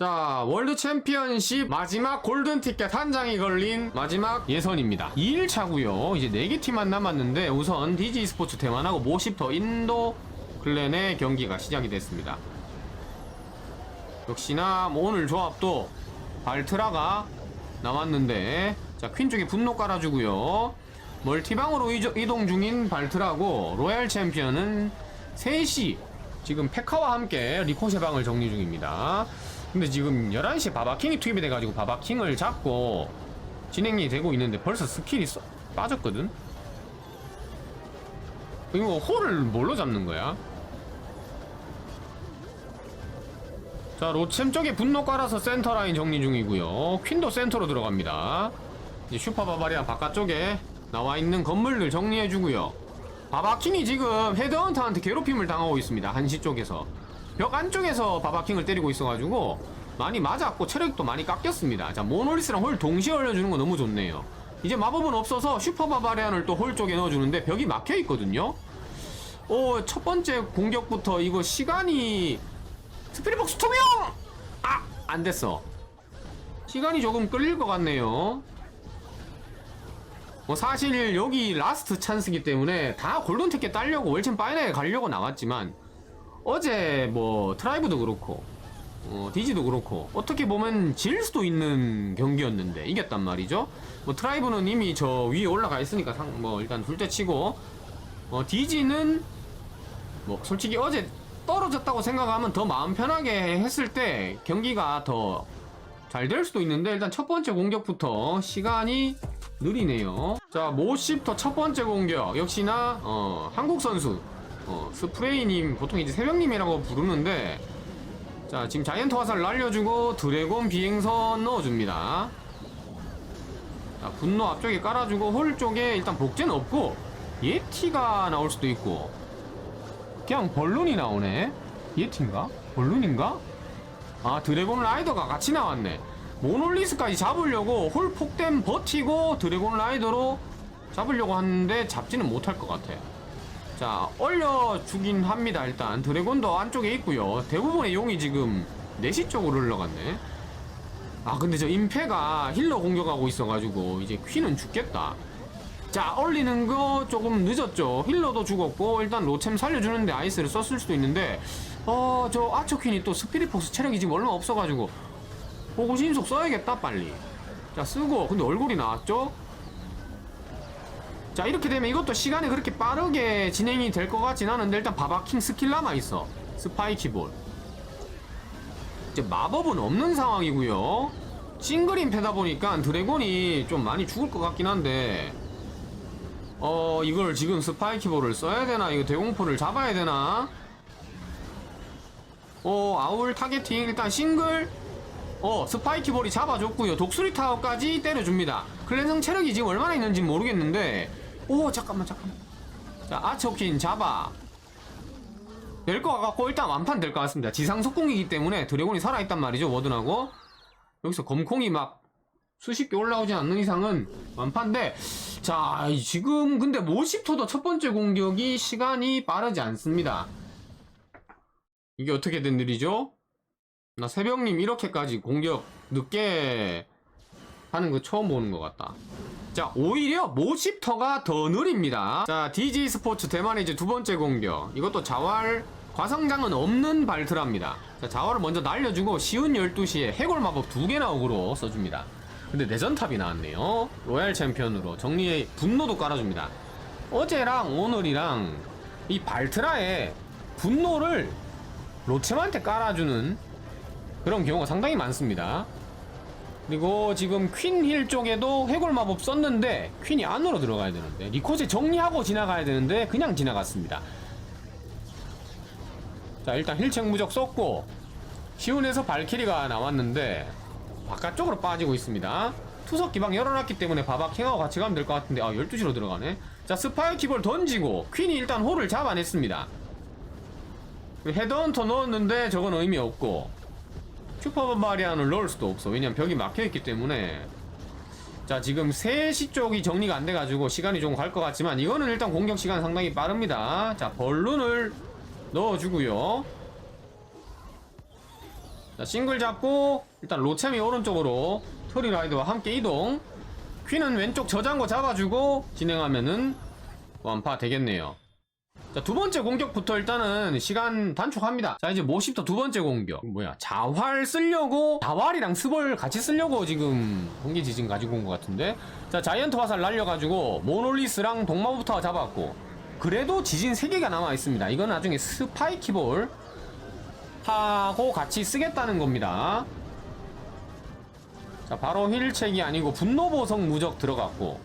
자, 월드 챔피언십 마지막 골든 티켓 한 장이 걸린 마지막 예선입니다. 2일차고요 이제 4개 팀만 남았는데 우선 DG 스포츠 대만하고 모시터 인도 클랜의 경기가 시작이 됐습니다. 역시나 뭐 오늘 조합도 발트라가 나왔는데 자, 퀸 쪽에 분노 깔아주고요 멀티방으로 이동 중인 발트라고 로얄 챔피언은 3시 지금 페카와 함께 리코쉐 방을 정리 중입니다. 근데 지금 11시에 바바킹이 투입이 돼가지고 바바킹을 잡고 진행이 되고 있는데 벌써 스킬이 써- 빠졌거든? 이거 홀을 뭘로 잡는 거야? 자, 로챔 쪽에 분노 깔아서 센터 라인 정리 중이고요. 퀸도 센터로 들어갑니다. 이제 슈퍼 바바리안 바깥쪽에 나와 있는 건물들 정리해주고요. 바바킹이 지금 헤드헌터한테 괴롭힘을 당하고 있습니다. 한시 쪽에서. 벽 안쪽에서 바바킹을 때리고 있어가지고 많이 맞았고 체력도 많이 깎였습니다. 자, 모노리스랑 홀 동시에 올려주는 거 너무 좋네요. 이제 마법은 없어서 슈퍼 바바리안을 또 홀 쪽에 넣어주는데 벽이 막혀 있거든요. 오, 첫 번째 공격부터 이거 시간이 스피릿복스 투명! 아! 안 됐어. 시간이 조금 끌릴 것 같네요. 뭐 사실 여기 라스트 찬스기 때문에 다 골든 티켓 따려고 월챔 파이널에 가려고 나왔지만 어제 뭐 트라이브도 그렇고 어, 디지도 그렇고 어떻게 보면 질 수도 있는 경기였는데 이겼단 말이죠. 뭐 트라이브는 이미 저 위에 올라가 있으니까 상, 뭐 일단 둘째 치고 어, 디지는 뭐 솔직히 어제 떨어졌다고 생각하면 더 마음 편하게 했을 때 경기가 더 잘 될 수도 있는데 일단 첫 번째 공격부터 시간이 느리네요. 자 모십터 첫 번째 공격 역시나 어, 한국 선수 어, 스프레이님 보통 이제 새벽님이라고 부르는데 자 지금 자이언트 화살 날려주고 드래곤 비행선 넣어줍니다. 자 분노 앞쪽에 깔아주고 홀 쪽에 일단 복제는 없고 예티가 나올 수도 있고 그냥 벌룬이 나오네 예티인가? 벌룬인가? 아 드래곤 라이더가 같이 나왔네 모놀리스까지 잡으려고 홀 폭댐 버티고 드래곤 라이더로 잡으려고 하는데 잡지는 못할 것 같아 자 얼려 주긴 합니다 일단. 드래곤도 안쪽에 있고요. 대부분의 용이 지금 4시 쪽으로 흘러갔네. 아 근데 저 임페가 힐러 공격하고 있어가지고 이제 퀸은 죽겠다. 자 얼리는 거 조금 늦었죠. 힐러도 죽었고 일단 로챔 살려주는데 아이스를 썼을 수도 있는데 어 저 아처퀸이 또 스피릿폭스 체력이 지금 얼마 없어가지고 보고 신속 써야겠다 빨리. 자 쓰고. 근데 얼굴이 나왔죠 자 이렇게 되면 이것도 시간이 그렇게 빠르게 진행이 될 것 같진 않은데 일단 바바킹 스킬 남아있어. 스파이키볼. 이제 마법은 없는 상황이고요. 싱글인 패다 보니까 드래곤이 좀 많이 죽을 것 같긴 한데 어 이걸 지금 스파이키볼을 써야 되나? 이거 대공포를 잡아야 되나? 어 아울 타겟팅 일단 싱글. 어 스파이키볼이 잡아줬고요. 독수리 타워까지 때려줍니다. 클랜성 체력이 지금 얼마나 있는지 모르겠는데 오 잠깐만 잠깐만. 자 아처킨 잡아. 될 것 같고 일단 완판 될 것 같습니다. 지상 속공이기 때문에 드래곤이 살아있단 말이죠 워든하고. 여기서 검콩이 막 수십 개 올라오지 않는 이상은 완판데 자 지금 근데 모시토도 첫 번째 공격이 시간이 빠르지 않습니다. 이게 어떻게 된 일이죠? 나 새벽님 이렇게까지 공격 늦게 하는 거 처음 보는 것 같다 자 오히려 모시터가 더 느립니다. 자 DG 스포츠 대만의 이제 두 번째 공격. 이것도 자활 과성장은 없는 발트랍니다. 자 자활을 먼저 날려주고 쉬운 12시에 해골 마법 두 개 나오고로 써줍니다. 근데 내전탑이 나왔네요. 로얄 챔피언으로 정리의 분노도 깔아줍니다. 어제랑 오늘이랑 이 발트라에 분노를 로챔한테 깔아주는 그런 경우가 상당히 많습니다 그리고 지금 퀸힐 쪽에도 해골 마법 썼는데 퀸이 안으로 들어가야 되는데 리코제 정리하고 지나가야 되는데 그냥 지나갔습니다. 자 일단 힐책 무적 썼고 시운에서 발키리가 나왔는데 바깥쪽으로 빠지고 있습니다. 투석 기방 열어놨기 때문에 바박 킹하고 같이 가면 될 것 같은데 아 12시로 들어가네. 자 스파이키볼 던지고 퀸이 일단 홀을 잡아냈습니다. 헤드헌터 넣었는데 저건 의미 없고 슈퍼바리안을 넣을 수도 없어. 왜냐면 벽이 막혀있기 때문에. 자 지금 3시 쪽이 정리가 안 돼가지고 시간이 좀 갈 것 같지만 이거는 일단 공격 시간 상당히 빠릅니다. 자 벌룬을 넣어주고요. 자, 싱글 잡고 일단 로챔이 오른쪽으로 토리라이드와 함께 이동. 퀸은 왼쪽 저장고 잡아주고 진행하면은 완파 되겠네요 자, 두 번째 공격부터 일단은 시간 단축합니다. 자, 이제 모십터 두 번째 공격. 뭐야, 자활 쓰려고, 자활이랑 스볼 같이 쓰려고 지금 공기 지진 가지고 온 것 같은데. 자, 자이언트 화살 날려가지고, 모놀리스랑 동마부터 잡았고, 그래도 지진 3개가 남아있습니다. 이건 나중에 스파이키볼 하고 같이 쓰겠다는 겁니다. 자, 바로 힐책이 아니고 분노보석 무적 들어갔고,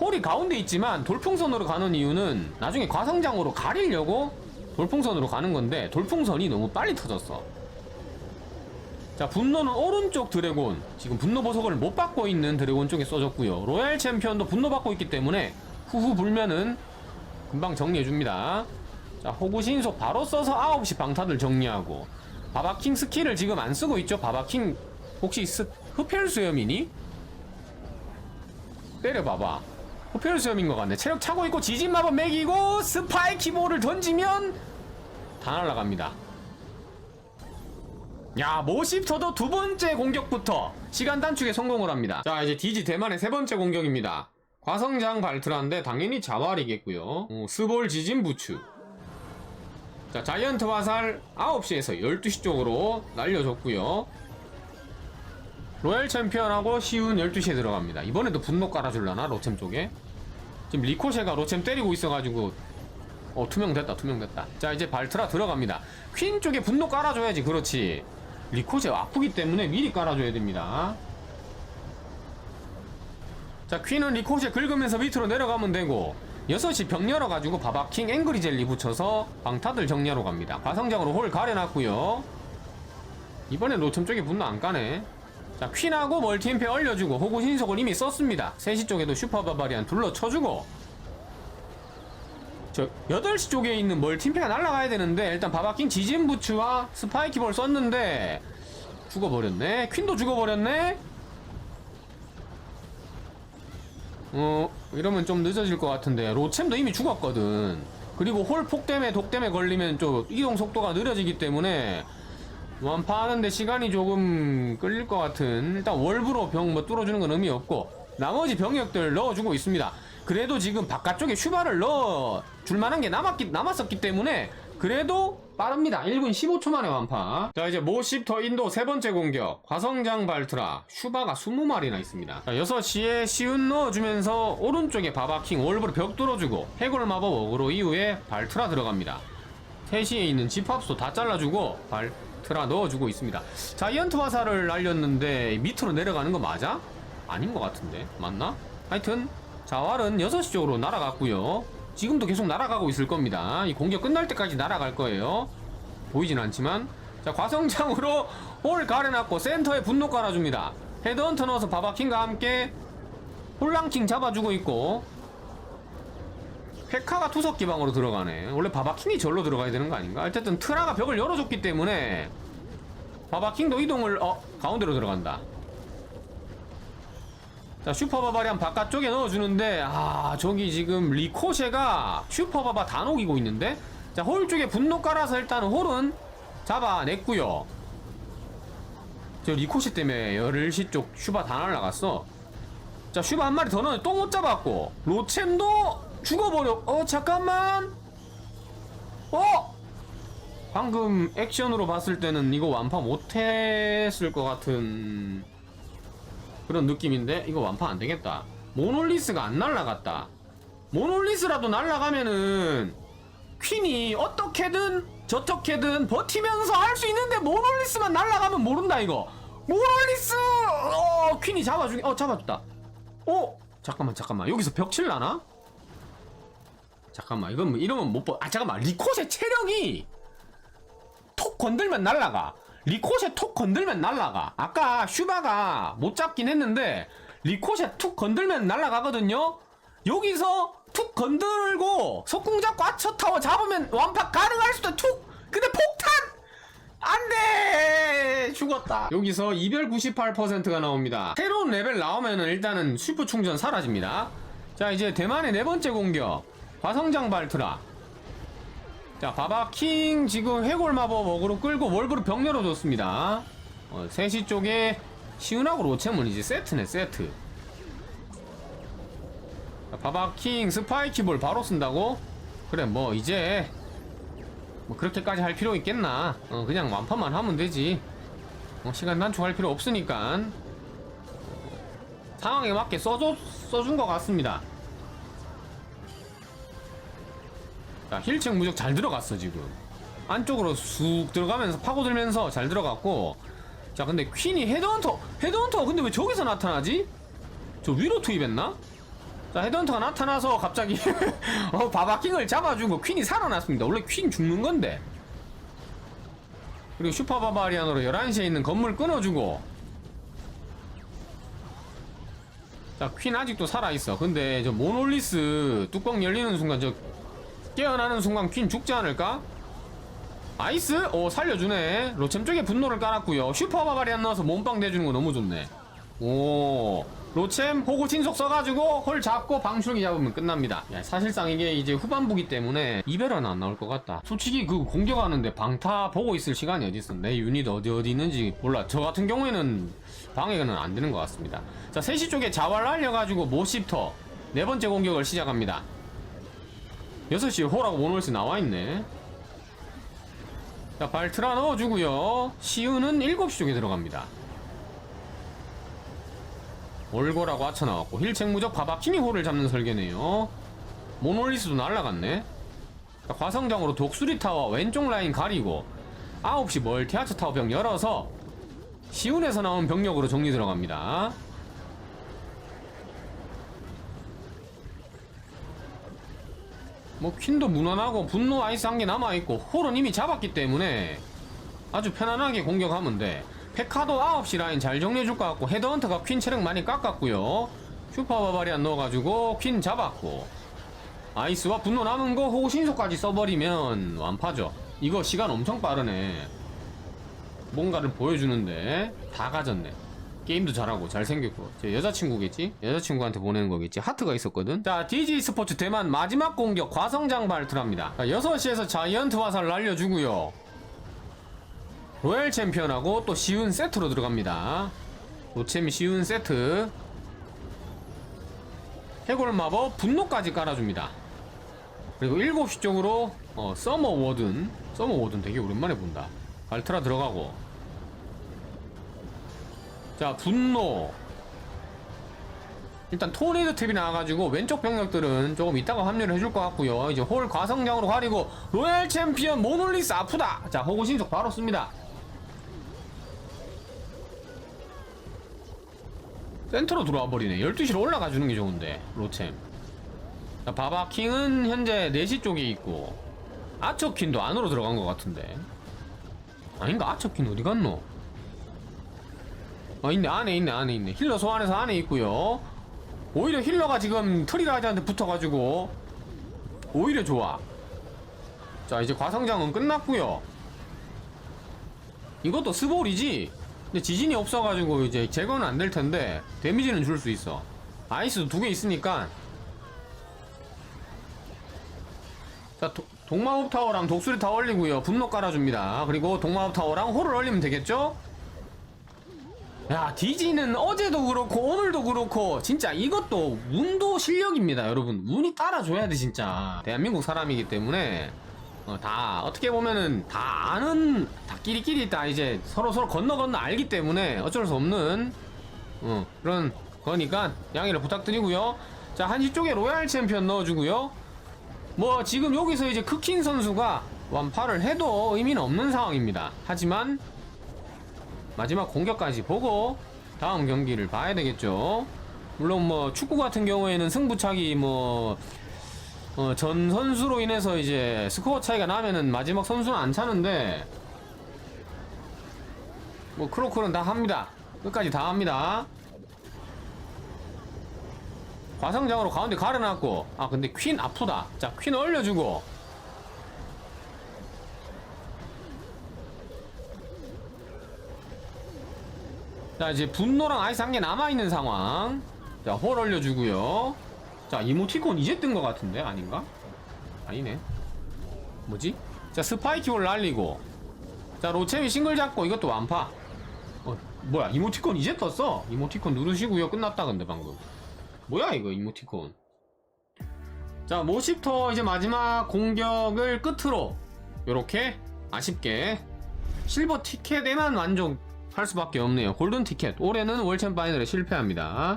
홀이 가운데 있지만 돌풍선으로 가는 이유는 나중에 과성장으로 가리려고 돌풍선으로 가는 건데 돌풍선이 너무 빨리 터졌어. 자 분노는 오른쪽 드래곤 지금 분노 보석을 못 받고 있는 드래곤 쪽에 써졌고요. 로얄 챔피언도 분노 받고 있기 때문에 후후 불면은 금방 정리해줍니다. 자 호구 신속 바로 써서 9시 방타들 정리하고 바바킹 스킬을 지금 안 쓰고 있죠. 바바킹 혹시 스, 흡혈 수염이니? 때려봐봐. 호펠 수염인 것 같네. 체력 차고 있고 지진 마법 매기고 스파이키 볼을 던지면 다 날아갑니다. 야, 모시프터도 두 번째 공격부터 시간 단축에 성공을 합니다. 자, 이제 디지 대만의 세 번째 공격입니다. 과성장 발트라인데 당연히 자활이겠고요. 어, 스볼 지진 부추. 자, 자이언트 화살 9시에서 12시 쪽으로 날려줬고요. 로얄 챔피언하고 시운 12시에 들어갑니다. 이번에도 분노 깔아줄라나? 로챔 쪽에? 지금 리코셰가 로챔 때리고 있어가지고 어 투명됐다 투명됐다. 자 이제 발트라 들어갑니다. 퀸 쪽에 분노 깔아줘야지 그렇지. 리코셰 아프기 때문에 미리 깔아줘야 됩니다. 자 퀸은 리코셰 긁으면서 밑으로 내려가면 되고 6시 병 열어가지고 바바킹 앵그리 젤리 붙여서 방타들 정리하러 갑니다. 과성장으로 홀 가려놨고요. 이번엔 로챔 쪽에 분노 안 까네 자 퀸하고 멀티임페 얼려주고 호구 신속을 이미 썼습니다. 3시 쪽에도 슈퍼 바바리안 둘러 쳐주고. 저 8시 쪽에 있는 멀티임페가 날아가야 되는데 일단 바바킹 지진부츠와 스파이키볼 썼는데 죽어버렸네. 퀸도 죽어버렸네. 어 이러면 좀 늦어질 것 같은데. 로챔도 이미 죽었거든. 그리고 홀폭 때문에 독 때문에 걸리면 좀 이동 속도가 느려지기 때문에 완파 하는데 시간이 조금 끌릴 것 같은 일단 월브로 병 뭐 뚫어주는 건 의미 없고 나머지 병력들 넣어주고 있습니다. 그래도 지금 바깥쪽에 슈바를 넣어 줄 만한 게 남았기, 남았었기 때문에 그래도 빠릅니다. 1분 15초 만에 완파. 자 이제 모십터 인도 세 번째 공격 과성장 발트라 슈바가 20마리나 있습니다. 자 6시에 시운 넣어주면서 오른쪽에 바바킹 월브로 벽 뚫어주고 해골 마법 어그로 이후에 발트라 들어갑니다. 3시에 있는 집합소 다 잘라주고 발 트라 넣어주고 있습니다. 자이언트 화살을 날렸는데 밑으로 내려가는 거 맞아? 아닌 것 같은데 맞나? 하여튼 자활은 6시 쪽으로 날아갔고요. 지금도 계속 날아가고 있을 겁니다. 이 공격 끝날 때까지 날아갈 거예요. 보이진 않지만 자 과성장으로 홀 가려놨고 센터에 분노 깔아줍니다. 헤드헌터 넣어서 바바킹과 함께 홀랑킹 잡아주고 있고 페카가 투석 기방으로 들어가네. 원래 바바킹이 절로 들어가야 되는 거 아닌가? 어쨌든 트라가 벽을 열어줬기 때문에 바바킹도 이동을 어 가운데로 들어간다. 자 슈퍼바바리안 바깥쪽에 넣어주는데 아 저기 지금 리코셰가 슈퍼바바 다 녹이고 있는데 자 홀 쪽에 분노 깔아서 일단은 홀은 잡아냈고요 저 리코셰 때문에 11시 쪽 슈바 다 날라갔어 자 슈바 한 마리 더 넣어 또 못 잡았고 로챔도 죽어버려 어 잠깐만 어 방금 액션으로 봤을 때는 이거 완파 못했을 것 같은 그런 느낌인데 이거 완파 안 되겠다. 모놀리스가 안 날라갔다. 모놀리스라도 날라가면은 퀸이 어떻게든 저떻게든 버티면서 할 수 있는데 모놀리스만 날라가면 모른다 이거. 모놀리스 어 퀸이 잡아주기 어 잡아줬다. 어 잠깐만 잠깐만 여기서 벽 칠라나? 잠깐만 이건 뭐 이러면 못 봐. 아 잠깐만 리콧의 체력이 톡 건들면 날라가. 리코셰 톡 건들면 날라가. 아까 슈바가 못 잡긴 했는데 리코셰 툭 건들면 날라가거든요. 여기서 툭 건들고 석궁 잡고 아처 타워 잡으면 완파 가능할 수도 툭. 근데 폭탄 안돼 죽었다. 여기서 이별 98%가 나옵니다. 새로운 레벨 나오면은 일단은 슈퍼 충전 사라집니다. 자 이제 대만의 네 번째 공격 과성장 발트라. 자 바바킹 지금 해골 마법 어그로 끌고 월브를 병 열어줬습니다. 어, 3시 쪽에 시은하고 로체문 이제 세트네 세트. 자, 바바킹 스파이키볼 바로 쓴다고? 그래 뭐 이제 뭐 그렇게까지 할 필요 있겠나? 어, 그냥 완파만 하면 되지. 어, 시간 단축할 필요 없으니까. 상황에 맞게 써줘, 써준 것 같습니다 자, 힐층 무적 잘 들어갔어, 지금. 안쪽으로 쑥 들어가면서 파고들면서 잘 들어갔고. 자, 근데 퀸이 헤드헌터, 헤드헌터가 근데 왜 저기서 나타나지? 저 위로 투입했나? 자, 헤드헌터가 나타나서 갑자기, 어, 바바킹을 잡아주고 퀸이 살아났습니다. 원래 퀸 죽는 건데. 그리고 슈퍼 바바리안으로 11시에 있는 건물 끊어주고. 자, 퀸 아직도 살아있어. 근데 저 모놀리스 뚜껑 열리는 순간 저 깨어나는 순간 퀸 죽지 않을까? 아이스? 오 살려주네. 로챔 쪽에 분노를 깔았고요. 슈퍼 바바리안 넣어서 몸빵 대주는 거 너무 좋네. 오 로챔 호구 신속 써가지고 홀 잡고 방출기 잡으면 끝납니다. 야, 사실상 이게 이제 후반부기 때문에 이별은 안 나올 것 같다. 솔직히 그 공격하는데 방타 보고 있을 시간이 어딨어. 내 유닛 어디 어디 있는지 몰라. 저 같은 경우에는 방해는 안 되는 것 같습니다. 자 3시 쪽에 자활 날려가지고 모시터. 네 번째 공격을 시작합니다 6시에 호라고 모놀스 나와있네. 자 발트라 넣어주고요. 시우는 7시 쪽에 들어갑니다. 올고라고 아쳐 나왔고 힐책 무적 바바키니 호를 잡는 설계네요. 모놀리스도 날라갔네. 자, 과성장으로 독수리 타워 왼쪽 라인 가리고 9시 멀티하츠 타워 병 열어서 시운에서 나온 병력으로 정리 들어갑니다 뭐 퀸도 무난하고 분노 아이스 한 개 남아있고 홀은 이미 잡았기 때문에 아주 편안하게 공격하면 돼 페카도 9시 라인 잘 정리해줄 것 같고 헤드헌터가 퀸 체력 많이 깎았고요. 슈퍼 바바리안 넣어가지고 퀸 잡았고 아이스와 분노 남은 거 호구 신속까지 써버리면 완파죠. 이거 시간 엄청 빠르네. 뭔가를 보여주는데 다 가졌네 게임도 잘하고 잘생겼고. 제 여자친구겠지? 여자친구한테 보내는 거겠지? 하트가 있었거든? 자 DG 스포츠 대만 마지막 공격 과성장 발트랍니다. 자, 6시에서 자이언트 화살 날려주고요. 로얄 챔피언하고 또 쉬운 세트로 들어갑니다. 노챔이 쉬운 세트. 해골 마법 분노까지 깔아줍니다. 그리고 7시 쪽으로 어, 서머 워든. 서머 워든 되게 오랜만에 본다. 발트라 들어가고 자 분노. 일단 토네이드 탭이 나와가지고 왼쪽 병력들은 조금 이따가 합류를 해줄 것 같고요. 이제 홀 과성장으로 가리고 로얄 챔피언 모놀리스 아프다. 자 호구 신속 바로 씁니다. 센터로 들어와 버리네. 12시로 올라가 주는 게 좋은데 로챔. 자 바바킹은 현재 4시 쪽에 있고 아처킨도 안으로 들어간 것 같은데. 아닌가? 아처킨 어디 갔노 어 있네. 안에 있네 안에 있네. 힐러 소환해서 안에 있고요. 오히려 힐러가 지금 트리라이드한테 붙어가지고 오히려 좋아. 자 이제 과성장은 끝났고요. 이것도 스볼이지? 근데 지진이 없어가지고 이제 제거는 안 될 텐데 데미지는 줄 수 있어. 아이스도 두 개 있으니까. 자 도, 동마법 타워랑 독수리 타워 올리고요. 분노 깔아줍니다. 그리고 동마법 타워랑 홀을 올리면 되겠죠 야 디지는 어제도 그렇고 오늘도 그렇고 진짜 이것도 운도 실력입니다 여러분. 운이 따라줘야 돼 진짜. 대한민국 사람이기 때문에. 어, 다 어떻게 보면은 다 아는 다 끼리끼리 다 이제 서로 서로 건너 건너 알기 때문에 어쩔 수 없는 어, 그런 거니까 양해를 부탁드리고요. 자 한시 쪽에 로얄 챔피언 넣어주고요. 뭐 지금 여기서 이제 크킨 선수가 완파를 해도 의미는 없는 상황입니다. 하지만 마지막 공격까지 보고 다음 경기를 봐야 되겠죠. 물론 뭐 축구 같은 경우에는 승부차기 뭐, 어, 전 선수로 인해서 이제 스코어 차이가 나면은 마지막 선수는 안 차는데, 뭐 크로콜은 다 합니다. 끝까지 다 합니다. 과성장으로 가운데 가려놨고, 아, 근데 퀸 아프다. 자, 퀸 올려주고, 자 이제 분노랑 아이스 한 개 남아있는 상황. 자홀 올려주고요. 자 이모티콘 이제 뜬 것 같은데 아닌가? 아니네. 뭐지? 자 스파이키볼 날리고. 자 로체미 싱글 잡고 이것도 완파. 어 뭐야 이모티콘 이제 떴어? 이모티콘 누르시고요. 끝났다 근데 방금. 뭐야 이거 이모티콘. 자 모시터 이제 마지막 공격을 끝으로. 요렇게 아쉽게. 실버 티켓에만 만족 할 수밖에 없네요. 골든 티켓. 올해는 월챔 파이널에 실패합니다